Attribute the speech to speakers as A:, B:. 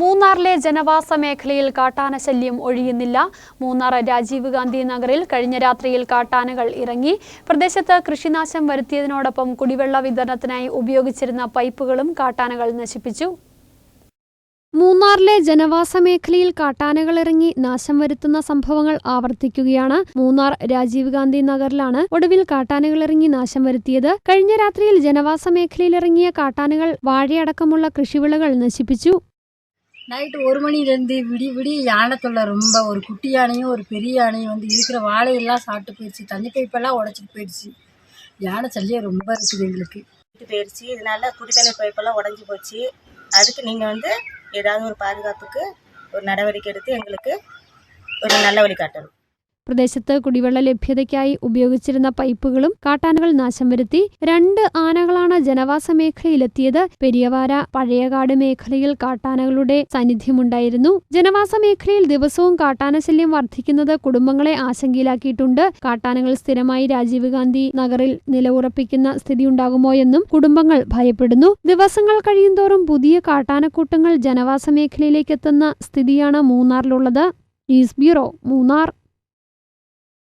A: മൂന്നാറിലെ ജനവാസ മേഖലയിൽ കാട്ടാന ശല്യം ഒഴിയുന്നില്ല. മൂന്നാർ രാജീവ് ഗാന്ധി നഗറിൽ കഴിഞ്ഞ രാത്രിയിൽ കാട്ടാനകൾ ഇറങ്ങി. പ്രദേശത്ത് കൃഷിനാശം വരുത്തിയതിനോടൊപ്പം കുടിവെള്ള വിതരണത്തിനായി ഉപയോഗിച്ചിരുന്ന പൈപ്പുകളും കാട്ടാനകൾ നശിപ്പിച്ചു. മൂന്നാറിലെ ജനവാസ മേഖലയിൽ കാട്ടാനകൾ ഇറങ്ങി നാശം വരുത്തുന്ന സംഭവങ്ങൾ ആവർത്തിക്കുകയാണ്. മൂന്നാർ രാജീവ് ഗാന്ധി നഗറിലാണ് ഒടുവിൽ കാട്ടാനകൾ ഇറങ്ങി നാശം വരുത്തിയത്. കഴിഞ്ഞ രാത്രിയിൽ ജനവാസ മേഖലയിൽ ഇറങ്ങിയ കാട്ടാനകൾ വാഴയടക്കമുള്ള കൃഷിവിളകൾ നശിപ്പിച്ചു.
B: நைட்டு ஒரு மணிலேருந்து விடிய விடிய யானை தொல்லை ரொம்ப ஒரு குட்டி யானையும் ஒரு பெரிய யானையும் வந்து இருக்கிற வாழையெல்லாம் சாப்பிட்டு போயிடுச்சு தண்ணி பைப்பெல்லாம் உடச்சிட்டு போயிடுச்சு யானை சல்லியம் ரொம்ப இருக்குது எங்களுக்கு
C: விட்டு போயிடுச்சு இதனால குடித்தண்ணி பைப்பெல்லாம் உடஞ்சி போச்சு அதுக்கு நீங்கள் வந்து ஏதாவது ஒரு பாதுகாப்புக்கு ஒரு நடவடிக்கை எடுத்து எங்களுக்கு ஒரு நல்ல வழி காட்டணும்
A: പ്രദേശത്ത് കുടിവെള്ള ലഭ്യതയ്ക്കായി ഉപയോഗിച്ചിരുന്ന പൈപ്പുകളും കാട്ടാനകൾ നാശം വരുത്തി രണ്ട് ആനകളാണ് ജനവാസ മേഖലയിലെത്തിയത് പെരിയവാര പഴയകാട് മേഖലയിൽ കാട്ടാനകളുടെ സാന്നിധ്യമുണ്ടായിരുന്നു. ജനവാസ മേഖലയിൽ ദിവസവും കാട്ടാനശല്യം വർദ്ധിക്കുന്നത് കുടുംബങ്ങളെ ആശങ്കയിലാക്കിയിട്ടുണ്ട്. കാട്ടാനകൾ സ്ഥിരമായി രാജീവ് ഗാന്ധി നഗറിൽ നിലയുറപ്പിക്കുന്ന സ്ഥിതിയുണ്ടാകുമോയെന്നും കുടുംബങ്ങൾ ഭയപ്പെടുന്നു. ദിവസങ്ങൾ കഴിയുന്തോറും പുതിയ കാട്ടാനക്കൂട്ടങ്ങൾ ജനവാസ മേഖലയിലേക്കെത്തുന്ന സ്ഥിതിയാണ് മൂന്നാറിലുള്ളത്. News bureau Munnar.